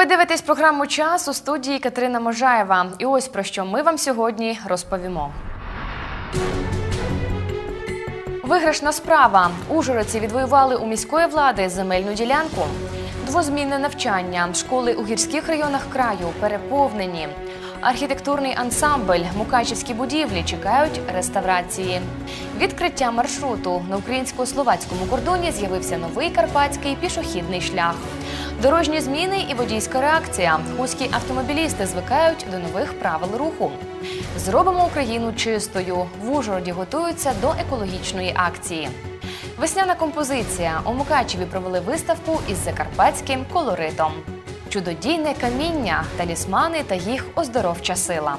Ви дивитесь програму час у студії Катерина Можаєва. І ось про що ми вам сьогодні розповімо. Виграшна справа. Ужгородці відвоювали у міської влади земельну ділянку. Двозмінне навчання. Школи у гірських районах краю переповнені. Архітектурний ансамбль, мукачівські будівлі чекають реставрації. Відкриття маршруту на українсько-словацькому кордоні з'явився новий карпатський пішохідний шлях. Дорожні зміни і водійська реакція. Хуські автомобілісти звикають до нових правил руху. Зробимо Україну чистою. В Ужгороді готуються до екологічної акції. Весняна композиція. У Мукачеві провели виставку із закарпатським колоритом. Чудодійне каміння, талісмани та їх оздоровча сила.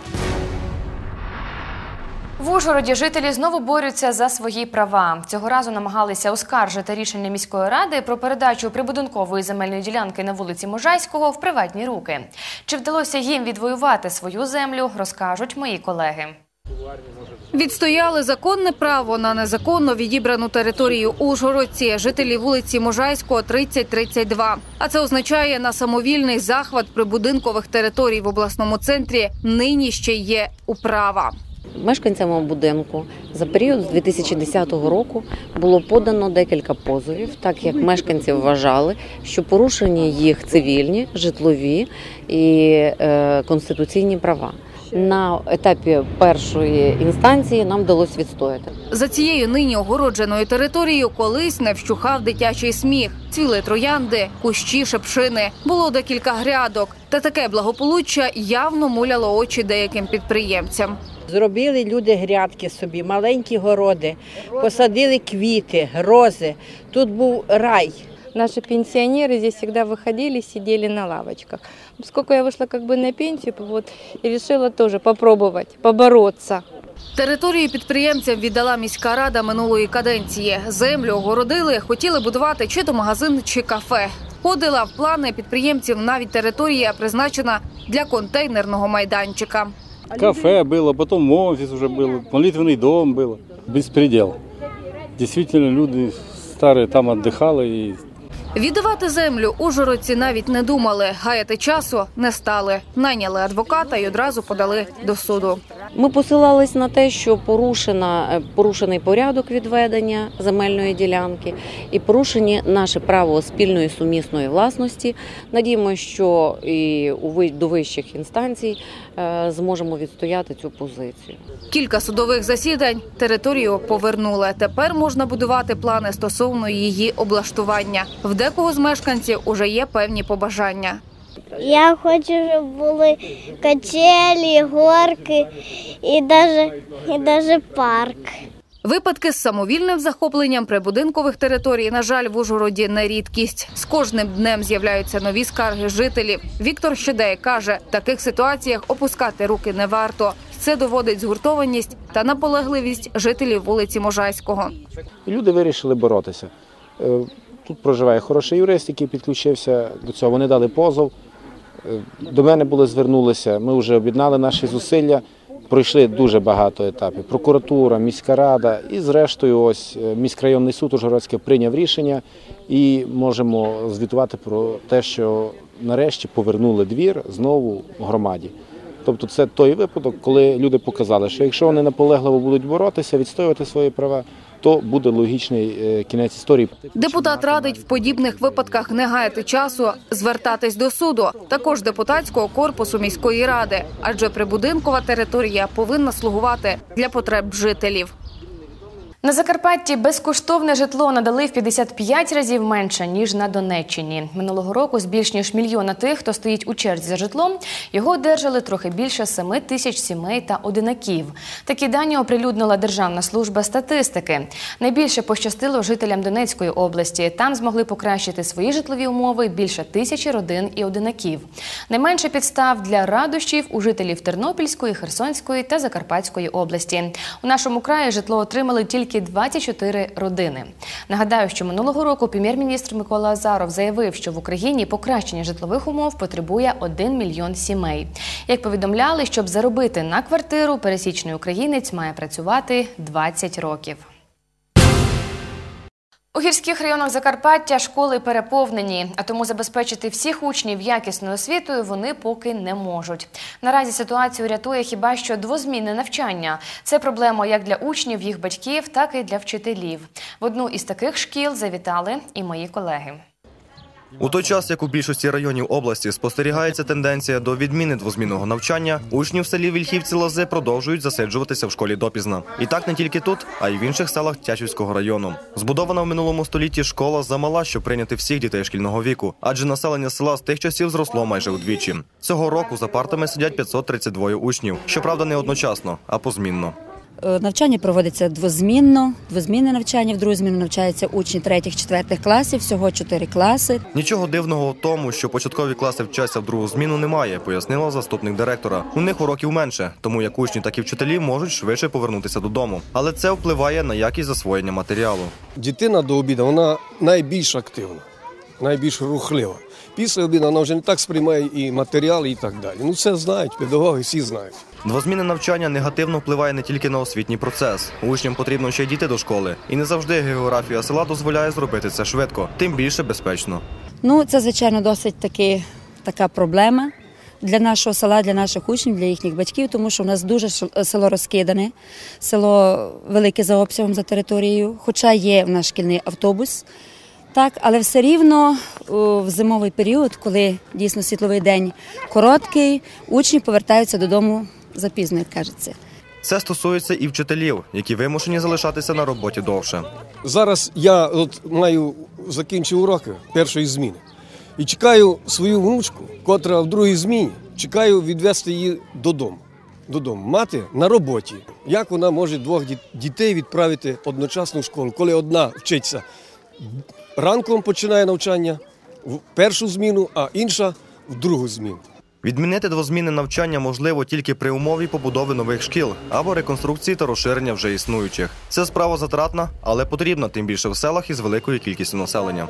В Ужгороді жителі знову борються за свої права. Цього разу намагалися оскаржити рішення міської ради про передачу прибудинкової земельної ділянки на вулиці Можайського в приватні руки. Чи вдалося їм відвоювати свою землю, розкажуть мої колеги. Відстояли законне право на незаконно відібрану територію Ужгородці, жителі вулиці Можайського 30-32. А це означає на самовільний захват прибудинкових територій в обласному центрі нині ще є управа. Мешканцям будинку за період з 2010 року було подано декілька позовів, так як мешканці вважали, що порушені їх цивільні, житлові і е, конституційні права. На етапі першої інстанції нам вдалося відстояти. За цією нині огородженою територією колись не вщухав дитячий сміх, цвіли троянди, кущі, шепшини. Було декілька грядок. Та таке благополуччя явно муляло очі деяким підприємцям. Зробили люди грядки собі, маленькі городи, посадили квіти, рози. Тут був рай Наши пенсионеры здесь всегда выходили, сидели на лавочках. Поскольку я вышла как бы на пенсию, вот, и решила тоже попробовать, побороться. Територію підприємцям віддала міська рада минулої каденції. Землю огородили, хотіли будувати чи то магазин, чи кафе. Входила в плани підприємців навіть територія, призначена для контейнерного майданчика. Кафе было, потом офис уже был, молитвенный дом был. Беспредел. Действительно, люди старые там отдыхали и Віддавати землю ужгородці навіть не думали. Гаяти часу не стали. Найняли адвоката і одразу подали до суду. Ми посилались на те, що порушена е, порушений порядок відведення земельної ділянки і порушені наше право спільної сумісної власності. Надіємося, що і у до вищих інстанцій зможемо відстояти цю позицію. Кілька судових засідань територію повернули. Тепер можна будувати плани стосовно її облаштування. В декого з мешканців уже є певні побажання. Я хочу, щоб були качелі, горки і навіть, і навіть парк. Випадки з самовільним захопленням прибудинкових територій, на жаль, в Ужгороді не рідкість. З кожним днем з'являються нові скарги жителів. Віктор Щедей каже, в таких ситуаціях опускати руки не варто. Це доводить згуртованість та наполегливість жителів вулиці Можайського. Люди вирішили боротися. Е, Тут проживає хороший юрист, який підключився до цього. Вони дали позов. Е, До мене були звернулися. Ми вже об'єднали наші зусилля. Пройшли дуже багато етапів. Прокуратура, міська рада і, зрештою, ось е, міськрайонний суд Ужгородський прийняв рішення і можемо звітувати про те, що нарешті повернули двір знову громаді. Тобто це той випадок, коли люди показали, що якщо вони наполегливо будуть боротися, відстоювати свої права, то буде логічний е, кінець історії. Депутат радить в подібних випадках не гаяти часу, звертатись до суду, також депутатського корпусу міської ради, адже прибудинкова територія повинна слугувати для потреб жителів. На Закарпатті безкоштовне житло надали в 55 разів менше ніж на Донеччині. Минулого року з більш ніж мільйона тих, хто стоїть у черзі за житлом, його одержали трохи більше 7 тисяч сімей та одинаків. Такі дані оприлюднила Державна служба статистики. Найбільше пощастило жителям Донецької області. Там змогли покращити свої житлові умови більше тисячі родин і одинаків. Найменше підстав для радощів у жителів Тернопільської, Херсонської та Закарпатської області. У нашому краї житло отримали тільки 24 родини. Нагадаю, що минулого року прем'єр-міністр Микола Азаров заявив, що в Україні покращення житлових умов потребує 1 мільйон сімей. Як повідомляли, щоб заробити на квартиру, пересічний українець має працювати 20 років. У гірських районах Закарпаття школи переповнені, а тому забезпечити всіх учнів якісною освітою вони поки не можуть. Наразі ситуацію рятує хіба що двозмінне навчання. Це проблема як для учнів, їх батьків, так і для вчителів. В одну із таких шкіл завітали і мої колеги. У той час, як у більшості районів області спостерігається тенденція до відміни двозмінного навчання, учні в селі Вільхівці Лози продовжують засиджуватися в школі допізна. І так не тільки тут, а й в інших селах Тячівського району. Збудована в минулому столітті школа замала, щоб прийняти всіх дітей шкільного віку, адже населення села з тих часів зросло майже удвічі. Цього року за партами сидять 532 учнів. Щоправда, не одночасно, а позмінно. Е, Навчання проводиться двозмінно. Двозмінне навчання в другу зміну навчаються учні третіх-четвертих класів, всього чотири класи. Нічого дивного в тому, що початкові класи вчаться в другу зміну, немає, пояснила заступник директора. У них уроків менше, тому як учні, так і вчителі можуть швидше повернутися додому. Але це впливає на якість засвоєння матеріалу. Дитина до обіду вона найбільш активна, найбільш рухлива. Після обіду вона вже не так сприймає і матеріали, і так далі. Ну це знають, педагоги всі знають. Двозмінне навчання негативно впливає не тільки на освітній процес. Учням потрібно ще й діти до школи, і не завжди географія села дозволяє зробити це швидко, тим більше безпечно. Ну, це, звичайно, досить таки така проблема для нашого села, для наших учнів, для їхніх батьків, тому що в нас дуже село розкидане, село велике за обсягом за територією, хоча є в нас шкільний автобус. Так, але все рівно в зимовий період, коли дійсно світловий день короткий, учні повертаються додому запізно, як кажеться. Це стосується і вчителів, які вимушені залишатися на роботі довше. Зараз я от маю закінчив уроки першої зміни і чекаю свою внучку, котра в другій зміні, чекаю відвести її додому. Додому. Мати на роботі. Як вона може двох дітей відправити одночасно в школу, коли одна вчиться ранком починає навчання в першу зміну, а інша в другу зміну. Відмінити двозмінне навчання можливо тільки при умові побудови нових шкіл або реконструкції та розширення вже існуючих. Це справа затратна, але потрібна тим більше в селах із великою кількістю населення.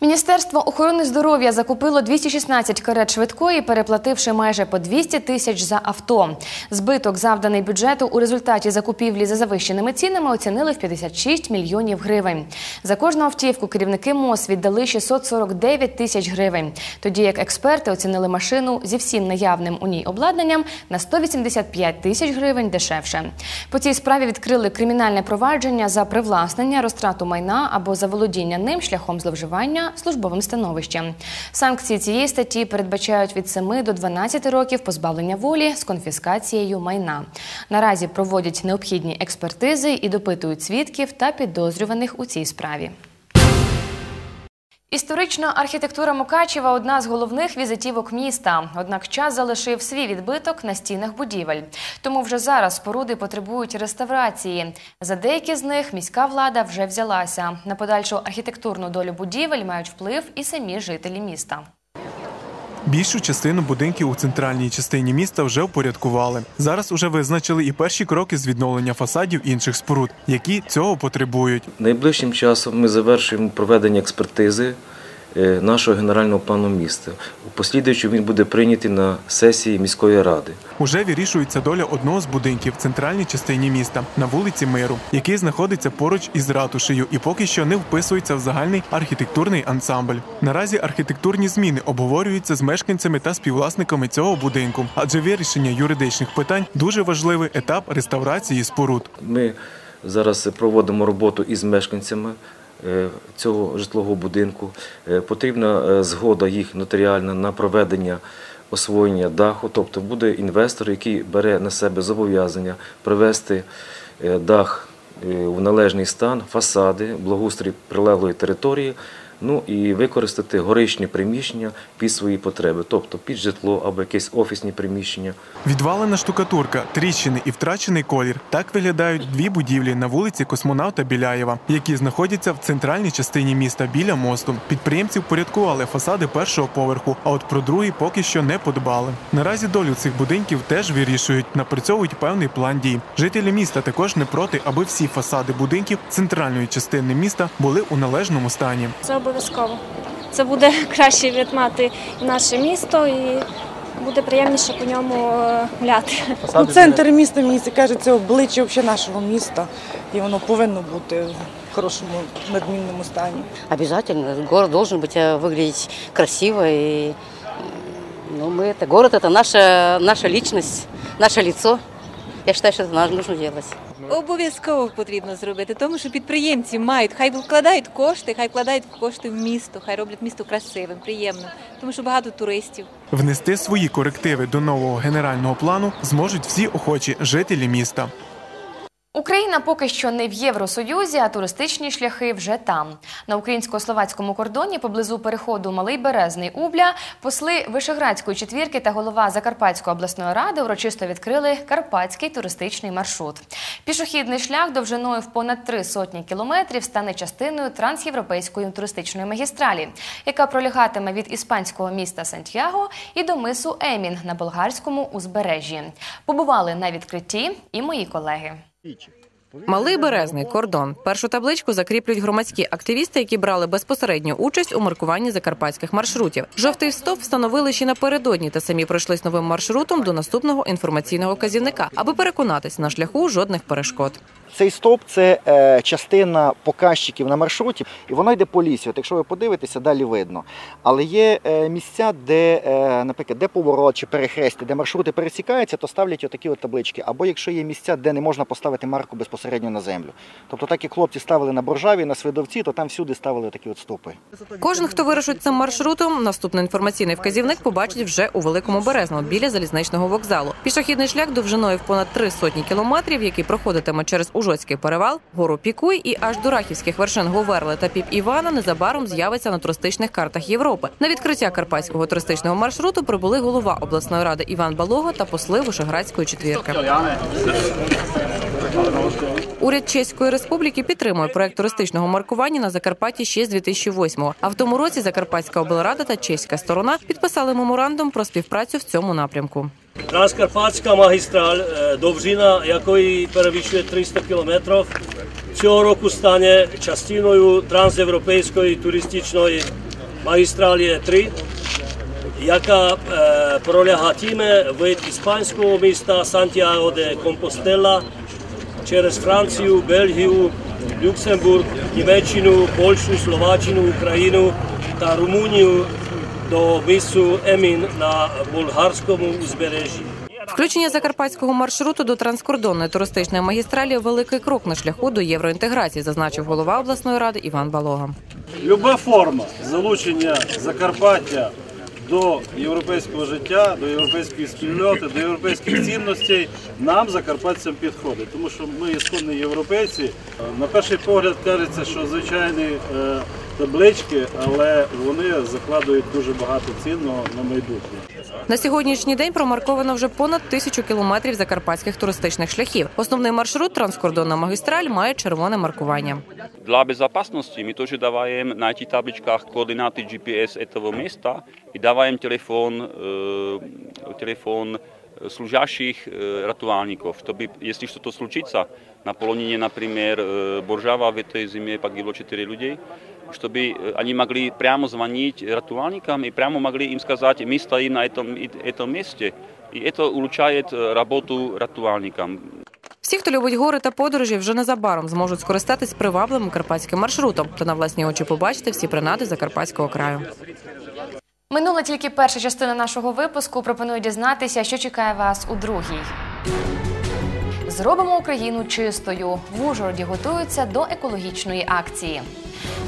Міністерство охорони здоров'я закупило 216 карет швидкої, переплативши майже по 200 тисяч за авто. Збиток, завданий бюджету, у результаті закупівлі за завищеними цінами оцінили в 56 мільйонів гривень. За кожну автівку керівники МОЗ віддали 649 тисяч гривень, тоді як експерти оцінили машину зі всім наявним у ній обладнанням на 185 тисяч гривень дешевше. По цій справі відкрили кримінальне провадження за привласнення, розтрату майна або заволодіння ним шляхом зловживання службовим становищем. Санкції цієї статті передбачають від 7 до 12 років позбавлення волі з конфіскацією майна. Наразі проводять необхідні експертизи і допитують свідків та підозрюваних у цій справі. Історична архітектура Мукачева одна з головних візитівок міста. Однак час залишив свій відбиток на стінах будівель. Тому вже зараз споруди потребують реставрації. За деякі з них міська влада вже взялася. На подальшу архітектурну долю будівель мають вплив і самі жителі міста. Більшу частину будинків у центральній частині міста вже впорядкували. Зараз уже визначили і перші кроки з відновлення фасадів інших споруд, які цього потребують. Найближчим часом ми завершуємо проведення експертизи нашого генерального плану міста. У послідуючому він буде прийнятий на сесії міської ради. Уже вирішується доля одного з будинків в центральній частині міста на вулиці Миру, який знаходиться поруч із ратушею і поки що не вписується в загальний архітектурний ансамбль. Наразі архітектурні зміни обговорюються з мешканцями та співвласниками цього будинку, адже вирішення юридичних питань дуже важливий етап реставрації споруд. Ми зараз проводимо роботу із мешканцями е, цього житлового будинку. Е, Потрібна е, згода їх нотаріальна на проведення освоєння даху, тобто буде інвестор, який бере на себе зобов'язання привести е, дах е, в належний стан, фасади, благоустрій прилеглої території. Ну і використати горичні приміщення під свої потреби, тобто під житло або якесь офісні приміщення. Відвалена штукатурка, тріщини і втрачений колір. Так виглядають дві будівлі на вулиці Космонавта Біляєва, які знаходяться в центральній частині міста біля мосту. Підприємці впорядкували фасади першого поверху, а от про другий поки що не подбали. Наразі долю цих будинків теж вирішують, напрацьовують певний план дій. Жителі міста також не проти, аби всі фасади будинків центральної частини міста були у належному стані. Це обов'язково. Це буде кращий вид мати наше місто і буде приємніше по ньому е, гуляти. Ну, центр міста, мені це каже, це обличчя взагалі нашого міста, і воно повинно бути хорошому надмінному стані. Обязательно. Город должен быть э, выглядеть красиво. И, ну, мы это, город это наша, наша личность, наше лицо. Я считаю, что это надо- нужно делать. Обов'язково потрібно зробити, тому що підприємці мають, хай вкладають кошти, хай вкладають кошти в місто, хай роблять місто красивим, приємним, тому що багато туристів. Внести свої корективи до нового генерального плану зможуть всі охочі жителі міста. Україна поки що не в Євросоюзі, а туристичні шляхи вже там. На українсько-словацькому кордоні поблизу переходу Малий Березний Убля посли Вишеградської четвірки та голова Закарпатської обласної ради урочисто відкрили карпатський туристичний маршрут. Пішохідний шлях довжиною в понад три сотні кілометрів стане частиною трансєвропейської туристичної магістралі, яка пролягатиме від іспанського міста Сантьяго і до мису Емін на болгарському узбережжі. Побували на відкритті і мої колеги. Малий березний кордон. Першу табличку закріплюють громадські активісти, які брали безпосередню участь у маркуванні закарпатських маршрутів. Жовтий стовп встановили ще напередодні та самі пройшлись новим маршрутом до наступного інформаційного казівника, аби переконатись на шляху жодних перешкод. Цей стовп це е, частина показчиків на маршруті, і воно йде по лісі. От якщо ви подивитеся, далі видно. Але є е, місця, де, е, наприклад, де поворот чи перехрестя, де маршрути пересікаються, то ставлять отакі от таблички. Або якщо є місця, де не можна поставити марку безпосередньо на землю. Тобто, так як хлопці ставили на боржаві, на свидовці, то там всюди ставили такі от стовпи. Кожен, хто вирушить цим маршрутом, наступний інформаційний вказівник побачить вже у великому березному біля залізничного вокзалу. Пішохідний шлях довжиною в понад три сотні кілометрів, який проходитиме через Ужоцький перевал, гору Пікуй і аж до рахівських вершин Говерли та Піп Івана незабаром з'явиться на туристичних картах Європи. На відкриття карпатського туристичного маршруту прибули голова обласної ради Іван Балого та посли Вишеградської четвірки. Уряд Чеської республіки підтримує проект туристичного маркування на Закарпатті ще з 2008-го. А в тому році Закарпатська облрада та чеська сторона підписали меморандум про співпрацю в цьому напрямку. Transkарпатська магістраль, е, довжина якої перевищує 300 кілометрів, цього року стане частиною трансєвропейської туристичної магістралі 3, яка е, пролягатиме від іспанського міста Сантьяго де Компостела через Францію, Бельгію, Люксембург, Німеччину, Польщу, Словаччину, Україну та Румунію до місцю Емін на болгарському узбережжі. Включення закарпатського маршруту до транскордонної туристичної магістралі великий крок на шляху до євроінтеграції, зазначив голова обласної ради Іван Балога. Люба форма залучення Закарпаття до європейського життя, до європейської спільноти, до європейських цінностей нам, закарпатцям, підходить. Тому що ми ісконні європейці. На перший погляд кажеться, що звичайні е, таблички, але вони закладують дуже багато цінного на майбутнє. На сьогоднішній день промарковано вже понад тисячу кілометрів закарпатських туристичних шляхів. Основний маршрут транскордонна магістраль має червоне маркування. Для безопасности мы тоже даваем на этих табличках координаты GPS этого места и даваем телефон, э, телефон служащих э, ратувальников, чтобы, если что-то случится, на Полонине, например, э, Боржава в этой зиме погибло 4 людей, чтобы э, они могли прямо звонить ратувальникам и прямо могли им сказать, мы стоим на этом, и- этом месте, и это улучшает э, работу ратувальникам. Всі, хто любить гори та подорожі, вже незабаром зможуть скористатись привабливим карпатським маршрутом та на власні очі побачити всі принади закарпатського краю. Минула тільки перша частина нашого випуску. Пропоную дізнатися, що чекає вас у другій. Зробимо Україну чистою. В Ужгороді готуються до екологічної акції.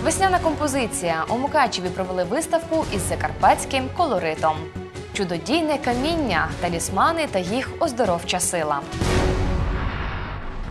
Весняна композиція. У Мукачеві провели виставку із закарпатським колоритом. Чудодійне каміння, талісмани та їх оздоровча сила.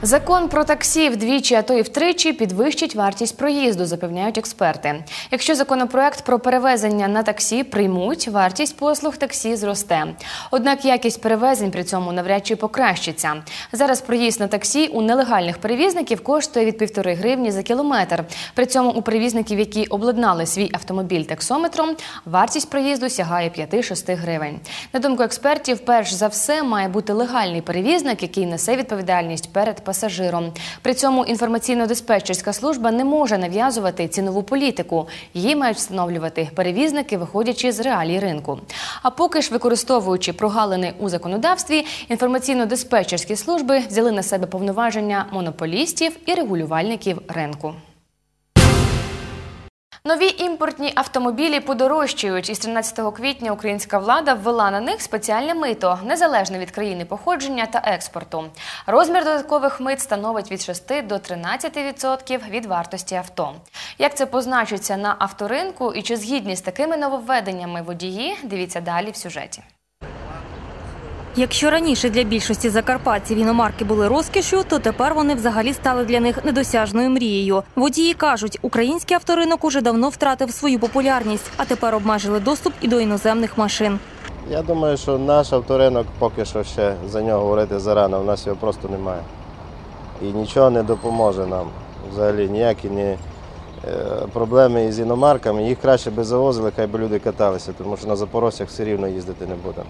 Закон про таксі вдвічі, а то й втричі підвищить вартість проїзду, запевняють експерти. Якщо законопроект про перевезення на таксі приймуть, вартість послуг таксі зросте. Однак якість перевезень при цьому навряд чи покращиться. Зараз проїзд на таксі у нелегальних перевізників коштує від півтори гривні за кілометр. При цьому у перевізників, які обладнали свій автомобіль таксометром, вартість проїзду сягає 5-6 гривень. На думку експертів, перш за все має бути легальний перевізник, який несе відповідальність перед пасажиром. При цьому інформаційно-диспетчерська служба не може нав'язувати цінову політику. Її мають встановлювати перевізники, виходячи з реалій ринку. А поки ж використовуючи прогалини у законодавстві, інформаційно-диспетчерські служби взяли на себе повноваження монополістів і регулювальників ринку. Нові імпортні автомобілі подорожчають. Із 13 квітня українська влада ввела на них спеціальне мито, незалежне від країни походження та експорту. Розмір додаткових мит становить від 6 до 13% від вартості авто. Як це позначиться на авторинку і чи згідні з такими нововведеннями водії, дивіться далі в сюжеті. Якщо раніше для більшості закарпатців іномарки були розкішю, то тепер вони взагалі стали для них недосяжною мрією. Водії кажуть, український авторинок уже давно втратив свою популярність, а тепер обмежили доступ і до іноземних машин. Я думаю, що наш авторинок поки що ще за нього говорити зарано, у нас його просто немає. І нічого не допоможе нам. Взагалі ніякі ні е, проблеми із іномарками. Їх краще би завозили, хай би люди каталися, тому що на запорожцях все рівно їздити не будемо.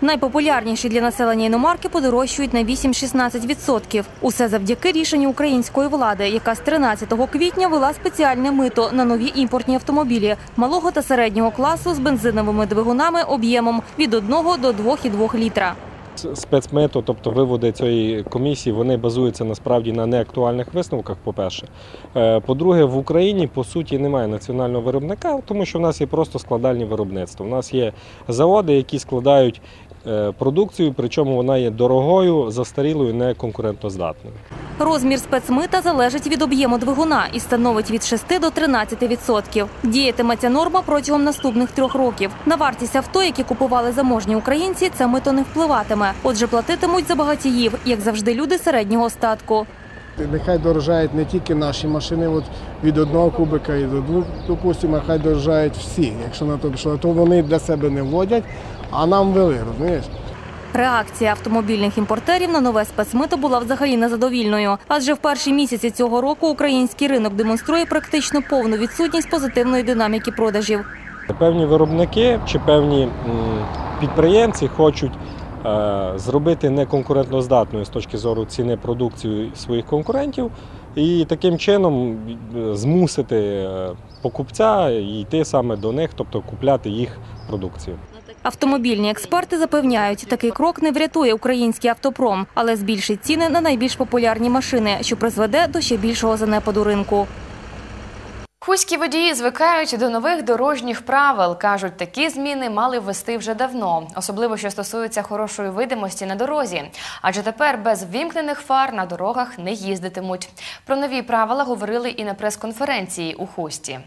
Найпопулярніші для населення іномарки подорожчують на 8-16%. Усе завдяки рішенню української влади, яка з 13 квітня вела спеціальне мито на нові імпортні автомобілі малого та середнього класу з бензиновими двигунами об'ємом від 1 до 2,2 літра. Спецмито, тобто виводи цієї комісії, вони базуються насправді на неактуальних висновках. По-перше, Е, по-друге, в Україні по суті немає національного виробника, тому що в нас є просто складальні виробництва. У нас є заводи, які складають продукцію, причому вона є дорогою, застарілою, не конкурентоздатною. Розмір спецмита залежить від об'єму двигуна і становить від 6 до 13%. Діятиме ця норма протягом наступних трьох років. На вартість авто, які купували заможні українці, це мито не впливатиме. Отже, платитимуть за багатіїв, як завжди, люди середнього статку. Нехай дорожають не тільки наші машини, от від одного кубика і до двох, допустимо, хай дорожають всі. Якщо на то пішло, то вони для себе не вводять, а нам вели, розумієш? Реакція автомобільних імпортерів на нове спецмито була взагалі незадовільною. Адже в перші місяці цього року український ринок демонструє практично повну відсутність позитивної динаміки продажів. Певні виробники чи певні підприємці хочуть е, зробити неконкурентноздатною з точки зору ціни продукцію своїх конкурентів і таким чином е, змусити е, покупця йти саме до них, тобто купляти їх продукцію. Автомобільні експерти запевняють, такий крок не врятує український автопром, але збільшить ціни на найбільш популярні машини, що призведе до ще більшого занепаду ринку. Хуські водії звикають до нових дорожніх правил. Кажуть, такі зміни мали ввести вже давно, особливо що стосується хорошої видимості на дорозі. Адже тепер без вімкнених фар на дорогах не їздитимуть. Про нові правила говорили і на прес-конференції у Хусті.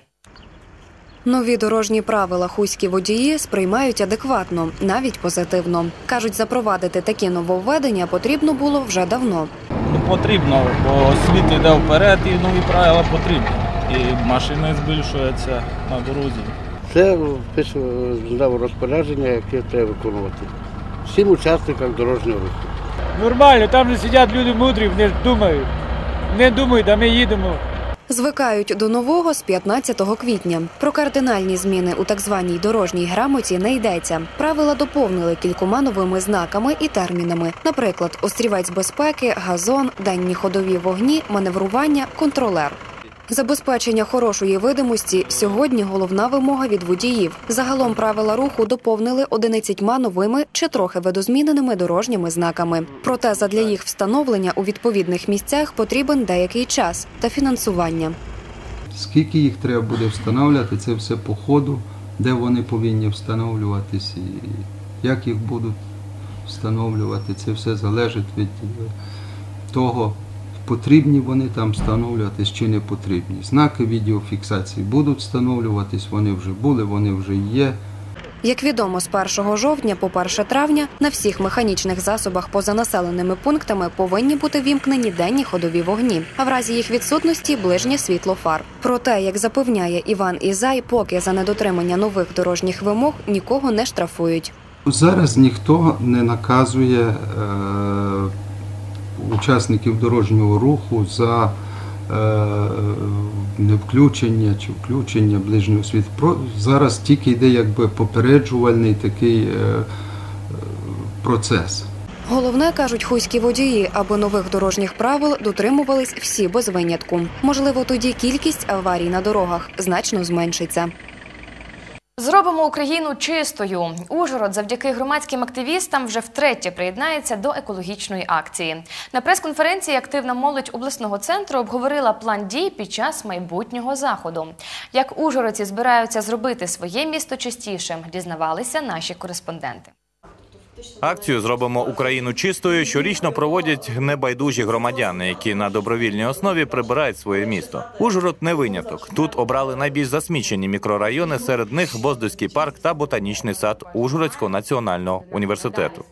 Нові дорожні правила хуські водії сприймають адекватно, навіть позитивно. кажуть, запровадити такі нововведення потрібно було вже давно. Ну, потрібно, бо світ йде вперед і нові правила потрібні. І машини збільшуються на дорозі. Це писав розпорядження, яке треба виконувати. Всім учасникам дорожнього руху. Нормально, там же сидять люди мудрі, вони ж думають. Не думають, а ми їдемо. Звикають до нового з 15 квітня. Про кардинальні зміни у так званій дорожній грамоті не йдеться. Правила доповнили кількома новими знаками і термінами. Наприклад, острівець безпеки, газон, денні ходові вогні, маневрування, контролер. Забезпечення хорошої видимості сьогодні головна вимога від водіїв. Загалом правила руху доповнили 11 новими чи трохи видозміненими дорожніми знаками. Проте задля їх встановлення у відповідних місцях потрібен деякий час та фінансування. Скільки їх треба буде встановлювати, це все по ходу, де вони повинні встановлюватися, як їх будуть встановлювати, це все залежить від того, потрібні вони там встановлюватись чи не потрібні. Знаки відеофіксації будуть встановлюватись, вони вже були, вони вже є. Як відомо, з 1 жовтня по 1 травня на всіх механічних засобах поза населеними пунктами повинні бути вімкнені денні ходові вогні, а в разі їх відсутності ближнє світло фар. Проте, як запевняє Іван Ізай, поки за недотримання нових дорожніх вимог нікого не штрафують. Зараз ніхто не наказує е, учасників дорожнього руху за е, невключення чи включення ближнього світу. Зараз тільки йде якби попереджувальний такий е, процес. Головне кажуть хуйські водії, аби нових дорожніх правил дотримувались всі без винятку. Можливо, тоді кількість аварій на дорогах значно зменшиться. Зробимо Україну чистою. Ужгород завдяки громадським активістам вже втретє приєднається до екологічної акції. На прес-конференції активна молодь обласного центру обговорила план дій під час майбутнього заходу. Як ужгородці збираються зробити своє місто чистішим, дізнавалися наші кореспонденти. Акцію зробимо Україну чистою. Щорічно проводять небайдужі громадяни, які на добровільній основі прибирають своє місто. Ужгород не виняток. Тут обрали найбільш засмічені мікрорайони. Серед них Боздоський парк та ботанічний сад Ужгородського національного університету.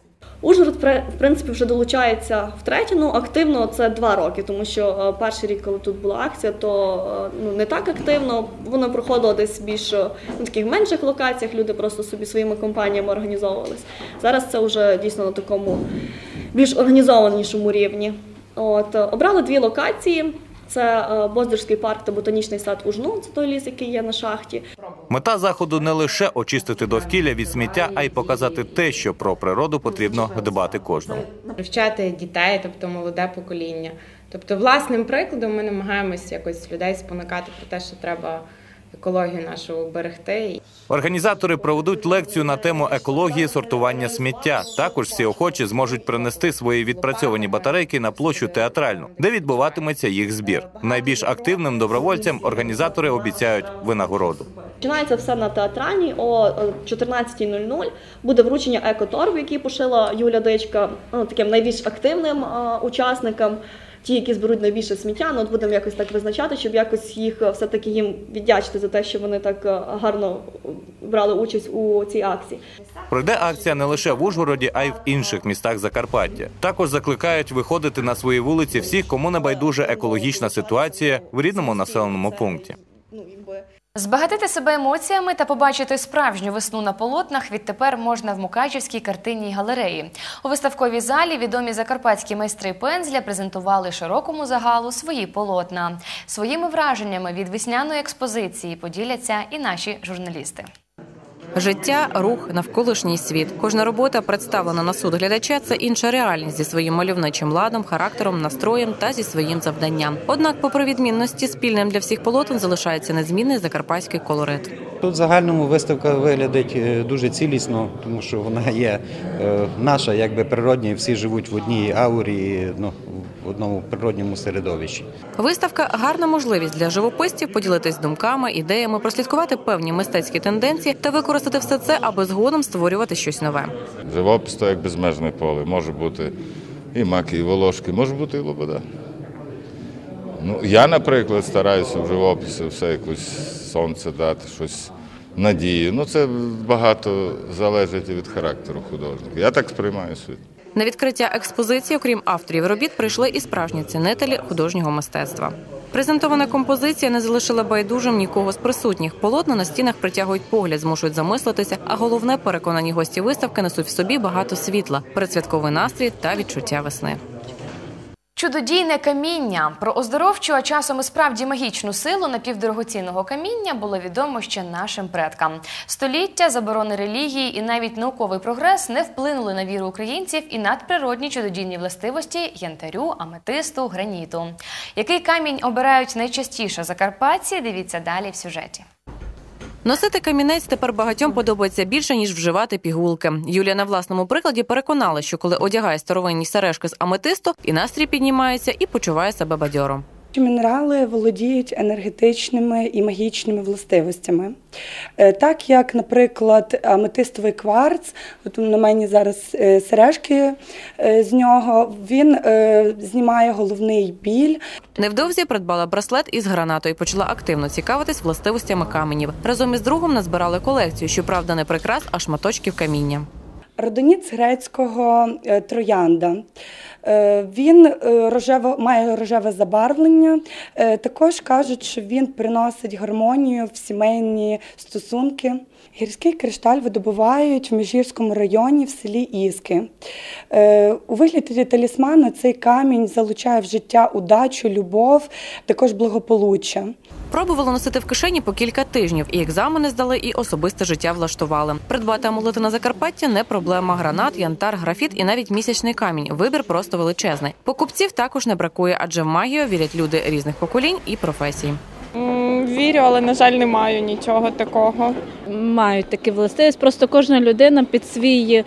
Ужгород, в принципі, вже долучається втретє, ну активно це два роки, тому що е, перший рік, коли тут була акція, то е, ну не так активно. Воно проходило десь більш е, на таких менших локаціях. Люди просто собі своїми компаніями організовувались. Зараз це вже дійсно на такому більш організованішому рівні. От обрали дві локації. Це Боздорський парк та ботанічний сад Ужну, це той ліс, який є на шахті. Мета заходу не лише очистити довкілля від сміття, а й показати те, що про природу потрібно дбати кожному. Привчати дітей, тобто молоде покоління. Тобто, власним прикладом ми намагаємося якось людей спонукати про те, що треба екологію нашу берегти. Організатори проведуть лекцію на тему екології сортування сміття. Також всі охочі зможуть принести свої відпрацьовані батарейки на площу театральну, де відбуватиметься їх збір. Найбільш активним добровольцям організатори обіцяють винагороду. Починається все на театральній о 14.00. Буде вручення екоторгу, який пошила Юля Дичка, ну, таким найбільш активним учасникам ті, які зберуть найбільше сміття, ну от будемо якось так визначати, щоб якось їх е, все-таки їм віддячити за те, що вони так е, гарно брали участь у цій акції. Пройде акція не лише в Ужгороді, а й в інших містах Закарпаття. Також закликають виходити на свої вулиці всіх, кому не байдуже екологічна ситуація в рідному населеному пункті. Збагатити себе емоціями та побачити справжню весну на полотнах відтепер можна в Мукачівській картинній галереї. У виставковій залі відомі закарпатські майстри пензля презентували широкому загалу свої полотна. Своїми враженнями від весняної експозиції поділяться і наші журналісти. Життя, рух, навколишній світ. Кожна робота представлена на суд глядача. Це інша реальність зі своїм мальовничим ладом, характером, настроєм та зі своїм завданням. Однак, попри відмінності, спільним для всіх полотен залишається незмінний закарпатський колорит. Тут в загальному виставка виглядить е, дуже цілісно, тому що вона є е, наша, якби природня, і всі живуть в одній аурі, ну в одному природньому середовищі. Виставка гарна можливість для живописців поділитись думками, ідеями, прослідкувати певні мистецькі тенденції та використати все це, аби згодом створювати щось нове. Живопис то як безмежне поле. Може бути і маки, і волошки, може бути і лобода. Ну, Я, наприклад, стараюся в живописі все якось сонце дати, щось надію. Ну, це багато залежить від характеру художника. Я так сприймаю світ. На відкриття експозиції, окрім авторів робіт, прийшли і справжні цінителі художнього мистецтва. Презентована композиція не залишила байдужим нікого з присутніх. Полотна на стінах притягують погляд, змушують замислитися. А головне, переконані гості виставки несуть в собі багато світла, передсвятковий настрій та відчуття весни. Чудодійне каміння про оздоровчу, а часом і справді магічну силу напівдорогоцінного каміння було відомо ще нашим предкам. Століття, заборони релігії і навіть науковий прогрес не вплинули на віру українців і надприродні чудодійні властивості янтарю, аметисту, граніту. Який камінь обирають найчастіше закарпатці? Дивіться далі в сюжеті. Носити камінець тепер багатьом подобається більше ніж вживати пігулки. Юлія на власному прикладі переконала, що коли одягає старовинні сережки з аметисту, і настрій піднімається, і почуває себе бадьоро. Мінерали володіють енергетичними і магічними властивостями. Е, так як, наприклад, аметистовий кварц, от на мені зараз е, сережки е, з нього, він знімає головний біль. Невдовзі придбала браслет із гранатою і почала активно цікавитись властивостями каменів. Разом із другом назбирали колекцію, щоправда, не прикрас, а шматочків каміння. Родоніт з грецького троянда. Е, він е, рожево, має рожеве забарвлення. Е, також кажуть, що він приносить гармонію в сімейні стосунки. Гірський кришталь видобувають в Міжгірському районі в селі Іски. У вигляді талісмана цей камінь залучає в життя удачу, любов, також благополуччя. Пробували носити в кишені по кілька тижнів, і екзамени здали, і особисте життя влаштували. Придбати амулети на Закарпаття не проблема. Гранат, янтар, графіт і навіть місячний камінь. Вибір просто величезний. Покупців також не бракує, адже в магію вірять люди різних поколінь і професій. вірю, але на жаль, не маю нічого такого. Мають такі властивість. Просто кожна людина під свій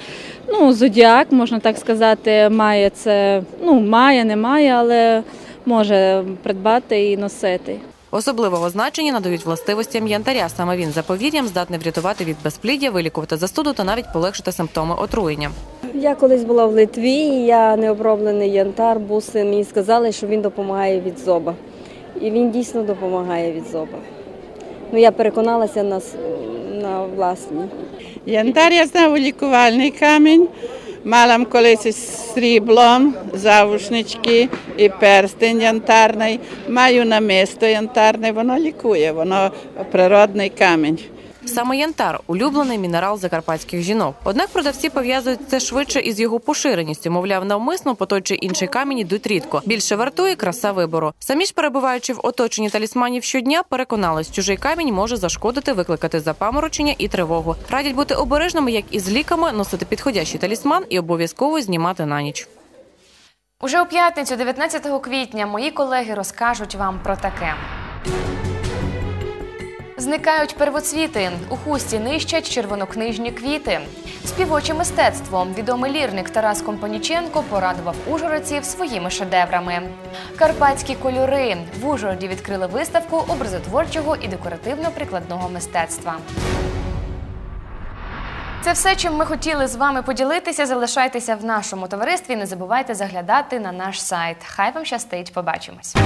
ну, зодіак, можна так сказати, має це. Ну, має, не має, але може придбати і носити. Особливого значення надають властивостям янтаря. Саме він за повір'ям здатний врятувати від безпліддя, вилікувати застуду та навіть полегшити симптоми отруєння. Я колись була в Литві, і я необроблений янтар, буси. Мені сказали, що він допомагає від зоба. І він дійсно допомагає від зоба. Ну, я переконалася на, на власній. Янтар я знав лікувальний камінь. Мала колись сріблом, завушнички і перстень янтарний. Маю намисто янтарне, воно лікує, воно природний камінь. Саме янтар улюблений мінерал закарпатських жінок. Однак продавці пов'язують це швидше із його поширеністю. Мовляв, навмисно по той чи інший камінь йдуть рідко. Більше вартує краса вибору. Самі ж перебуваючи в оточенні талісманів щодня, переконались, чужий камінь може зашкодити, викликати запаморочення і тривогу. Радять бути обережними, як і з ліками, носити підходящий талісман і обов'язково знімати на ніч. Уже у п'ятницю, 19 квітня, мої колеги розкажуть вам про таке. Зникають первоцвіти. У хусті нищать червонокнижні квіти. Співоче мистецтво. Відомий лірник Тарас Компаніченко порадував ужгородців своїми шедеврами. Карпатські кольори. В Ужгороді відкрили виставку образотворчого і декоративно-прикладного мистецтва. Це все, чим ми хотіли з вами поділитися. Залишайтеся в нашому товаристві. Не забувайте заглядати на наш сайт. Хай вам щастить. Побачимось.